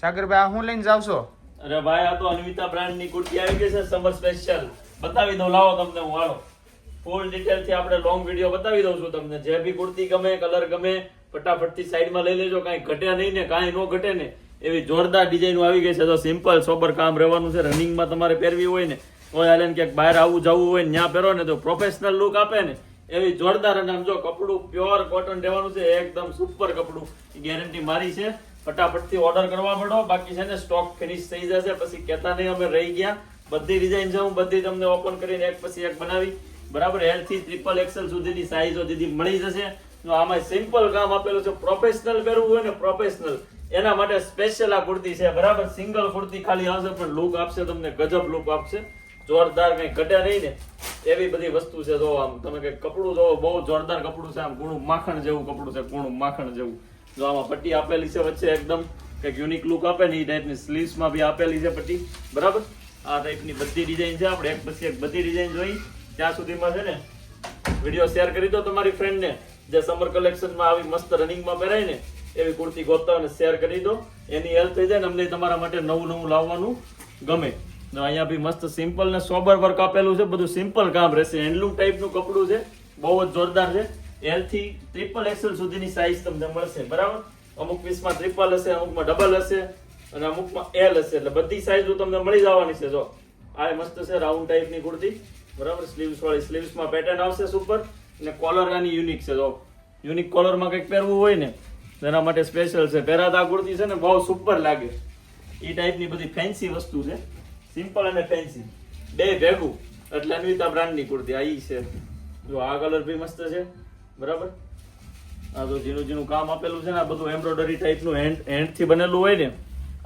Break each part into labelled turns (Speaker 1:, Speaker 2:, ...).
Speaker 1: સાગરભાઈ, આ હું લઈને જાવ છો?
Speaker 2: અરે ભાઈ, આ તો અન્વિતા બ્રાન્ડની કુર્તી આવી ગઈ છે, સમર સ્પેશિયલ. બતાવી દઉં, લાવો તમને હું હાલો. ફૂલ ડિટેલથી આપણે લોંગ વીડિયો બતાવી દઉં છું તમને. જે બી કુર્તી ગમે કલર ગમે, ફટાફટથી સાઈડમાં લઈ લેજો, કાંઈ ઘટે નહીં ને, કાંઈ નો ઘટે ને. એવી જોરદાર ડિઝાઇનો આવી ગઈ છે. તો સિમ્પલ સોબર કામ રહેવાનું છે રનિંગમાં તમારે પહેરવી હોય ને કોઈ હાલે ને ક્યાંક બહાર આવવું જવું હોય ને, ત્યાં પહેરો ને, તો પ્રોફેશનલ લુક આપે ને. એવી જોરદાર અને આમ જો કપડું પ્યોર કોટન રહેવાનું છે, એકદમ સુપર કપડું. ગેરંટી મારી છે. ફટાફટથી ઓર્ડર કરવા મળો. બાકી છે ને સ્ટોક ફિનિશ થઈ જશે. પછી કહેતા નહીં અમે રહી ગયા. બધી ડિઝાઇન છે, હું બધી તમને ઓપન કરીને એક પછી એક બનાવી. બરાબર? એલથી ટ્રિપલ એક્સેલ સુધીની સાઈઝો દીદી મળી જશે. આમાં સિમ્પલ કામ આપેલું છે પ્રોફેશનલ પહેરવું હોય ને પ્રોફેશનલ એના માટે સ્પેશિયલ આ કુર્તી છે. બરાબર? સિંગલ કુર્તી ખાલી આવશે, પણ લુક આપશે તમને, ગજબ લુક આપશે. જોરદાર કઈ ઘટ્યા નહીં ને. એવી બધી વસ્તુ છે, જો આમ તમે કઈ કપડું જોવો બહુ જોરદાર કપડું છે, આમ કૂણું માખણ જેવું કપડું છે, ગુણું માખણ જેવું. જો આમાં પટ્ટી આપેલી છે વચ્ચે એકદમ કંઈક યુનિક લુક આપે ને એ ટાઈપની સ્લીવ્સમાં બી આપેલી છે પટ્ટી. બરાબર? આ ટાઈપની બધી ડિઝાઇન છે આપણે. એક પછી એક બધી ડિઝાઇન જોઈ. ત્યાં સુધીમાં છે ને વીડિયો શેર કરી દો તમારી ફ્રેન્ડને જે સમર કલેક્શનમાં આવી મસ્ત રનિંગમાં પહેરાય ને, એવી કુર્તી ગોતતા અને શેર કરી દો. એની હેલ્પ થઈ જાય ને અમને તમારા માટે નવું નવું લાવવાનું ગમે. અહીંયા બી મસ્ત સિમ્પલ ને સોબર વર્ક આપેલું છે. બધું સિમ્પલ કામ રહેશે. હેન્ડલૂમ ટાઈપનું કપડું છે. બહુ જ જોરદાર છે. એલથી ટ્રિપલ એક્સેલ સુધીની સાઇઝ તમને મળશે, બરાબર? અમુક પીસમાં ટ્રિપલ હશે, અમુકમાં ડબલ હશે, અને અમુકમાં એલ હશે. એટલે બધી સાઇઝો તમને મળી જવાની છે, જો. આ મસ્ત છે રાઉન્ડ ટાઈપની કુર્તી. બરાબર? સ્લીવ્સ વાળી. સ્લીવ્સમાં પેટર્ન આવશે સુપર અને કોલર આની યુનિક છે, જો. યુનિક કોલરમાં કંઈક પહેરવું હોય ને તેના માટે સ્પેશિયલ છે. પહેરાતા કુર્તી છે ને, બહુ સુપર લાગે. એ ટાઈપની બધી ફેન્સી વસ્તુ છે. સિમ્પલ અને ફેન્સી બે ભેગું. એટલે અન્વિતા બ્રાન્ડની કુર્તી. આ ઈ છે. જો, આ કલર બી મસ્ત છે. બરાબર? આ તો ઝીણું ઝીણું કામ આપેલું છે ને, આ બધું એમ્બ્રોઇડરી ટાઈપનું હેન્ડ હેન્ડથી બનેલું હોય ને,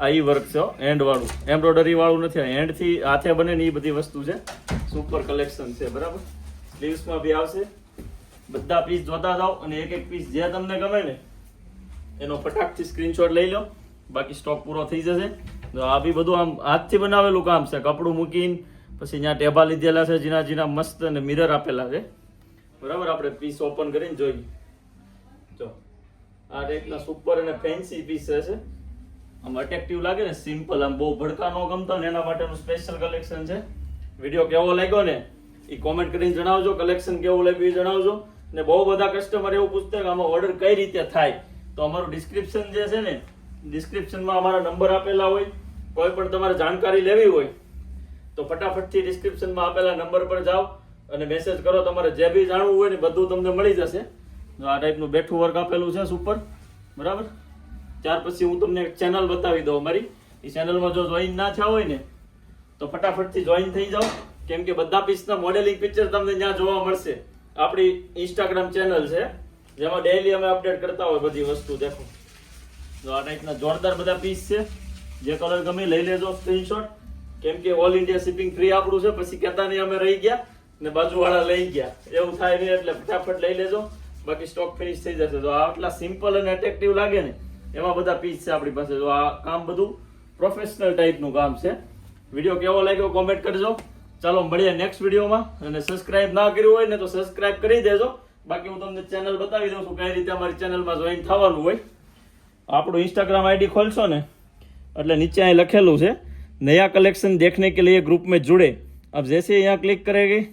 Speaker 2: આ ઈ વર્ક છે હેન્ડ વાળું. એમ્બ્રોઇડરી વાળું નથી હેન્ડથી હાથે બને ને એ બધી વસ્તુ છે. સુપર કલેક્શન છે, બરાબર? સ્લીવ્સમાં બી આવશે. બધા પીસ જોતા જાઓ અને એક એક પીસ જે તમને ગમે ને, એનો ફટાકથી સ્ક્રીનશોટ લઈ લો. બાકી સ્ટોક પૂરો થઈ જશે. તો આ બી બધું આમ હાથથી બનાવેલું કામ છે. કપડું મૂકીને, પછી ત્યાં ટેબા લીધેલા છે જીના જીના મસ્ત અને મિરર આપેલા છે. બરાબર? આપણે પીસ ઓપન કરીને જોઈએ. જો, આ ટાઈપના સુપર અને ફેન્સી પીસ રહેશે. આમ અટ્રેક્ટિવ લાગે ને? સિમ્પલ આમ બહુ ભડકા ન ગમતો ને એના માટેનું સ્પેશિયલ કલેક્શન છે. વીડિયો કેવો લાગ્યો ને? એ કોમેન્ટ કરીને જણાવજો. કલેક્શન કેવું લાગ્યું એ જણાવજો. ને બહુ બધા કસ્ટમર એવું પૂછતા કે આમાં ઓર્ડર કઈ રીતે થાય? તો અમારું ડિસ્ક્રિપ્શન જે છે ને ડિસ્ક્રિપ્શનમાં અમારા નંબર આપેલા હોય. કોઈ પણ તમારે જાણકારી લેવી હોય, તો ફટાફટથી ડિસ્ક્રિપ્શનમાં આપેલા નંબર પર જાઓ. અને મેસેજ કરો, તમારે જે બી જાણવું હોય ને બધું તમને મળી જશે. જો આ ટાઈપનું બેઠું વર્ક આપેલું છે સુપર બરાબર? ત્યાર પછી હું તમને એક ચેનલ બતાવી દઉં અમારી. એ ચેનલમાં જો જોઈન ના થયા હોય ને, તો ફટાફટથી જોઈન થઈ જાઓ. કેમ કે બધા પીસના મોડેલિંગ પિક્ચર તમને ત્યાં જોવા મળશે. આપણી ઇન્સ્ટાગ્રામ ચેનલ છે. જેમાં ડેઈલી અમે અપડેટ કરતા હોય બધી વસ્તુ, દેખો. તો આ ટાઈપના જોરદાર બધા પીસ છે. જે કલર ગમે લઈ લેજો સ્ક્રીનશોટ કેમ કે ઓલ ઇન્ડિયા શિપિંગ ફ્રી આપણું છે, પછી કહેતા નહીં અમે રહી ગયા. ને બાજુવાળા લઈ ગયા. એવું થાય નહીં એટલે ફટાફટ લઈ લેજો. બાકી સ્ટોક ફિનિશ થઈ જશે. તો આટલા સિમ્પલ અને એટ્રેક્ટિવ લાગે ને, એમાં બધા પીસ છે આપણી પાસે. તો આ કામ બધું પ્રોફેશનલ ટાઈપનું કામ છે. વીડિયો કેવો લાગ્યો કોમેન્ટ કરજો. ચાલો મળીએ નેક્સ્ટ વિડીયોમાં. અને સબસ્ક્રાઇબ ના કર્યું હોય ને તો સબસ્ક્રાઇબ કરી દેજો. બાકી હું તમને ચેનલ બતાવી દઉં છું કઈ રીતે અમારી ચેનલમાં જોઈન થવાનું હોય. આપણું ઇન્સ્ટાગ્રામ આઈડી ખોલશો ને, એટલે નીચે અહીં લખેલું છે, નયા કલેક્શન દેખને કે લીએ ગ્રુપ મેં જુડે. આપ જૈસે અહીંયા ક્લિક કરેગી.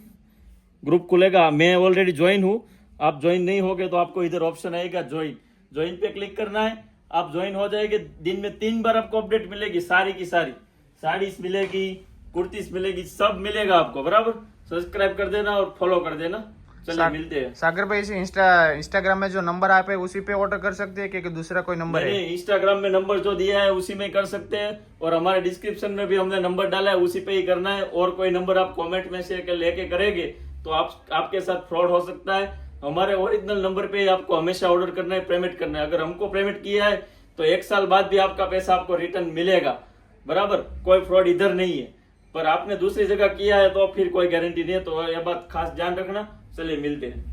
Speaker 2: ग्रुप खुलेगा। मैं ऑलरेडी ज्वाइन हूँ। आप ज्वाइन नहीं होगे तो आपको इधर ऑप्शन आएगा ज्वाइन ज्वाइन पे क्लिक करना है। आप ज्वाइन हो जाएँगे। दिन में तीन बार आपको अपडेट मिलेगी सारी की सारी। साड़ीस मिलेगी कुर्तीस मिलेगी सब मिलेगा आपको बराबर? सब्सक्राइब कर देना और फॉलो कर देना। चलिए मिलते हैं।
Speaker 1: सागर भाई इसे इंस्टा इंस्टाग्राम में जो नंबर आप है उसी पे ऑर्डर कर सकते हैं कि कि दूसरा कोई नंबर है?
Speaker 2: इंस्टाग्राम में नंबर जो दिया है उसी में कर सकते हैं। और हमारे डिस्क्रिप्शन में भी हमने नंबर डाला है उसी पे ही करना है। और कोई नंबर आप कमेंट में से लेके करेंगे तो आप, आपके साथ फ्रॉड हो सकता है। हमारे ओरिजिनल नंबर पे आपको हमेशा ऑर्डर करना है पेमेंट करना है। अगर हमको पेमेंट किया है तो एक साल बाद भी आपका पैसा आपको रिटर्न मिलेगा। बराबर? कोई फ्रॉड इधर नहीं है। पर आपने दूसरी जगह किया है तो फिर कोई गारंटी नहीं है। तो यह बात खास ध्यान रखना। चलिए, मिलते हैं।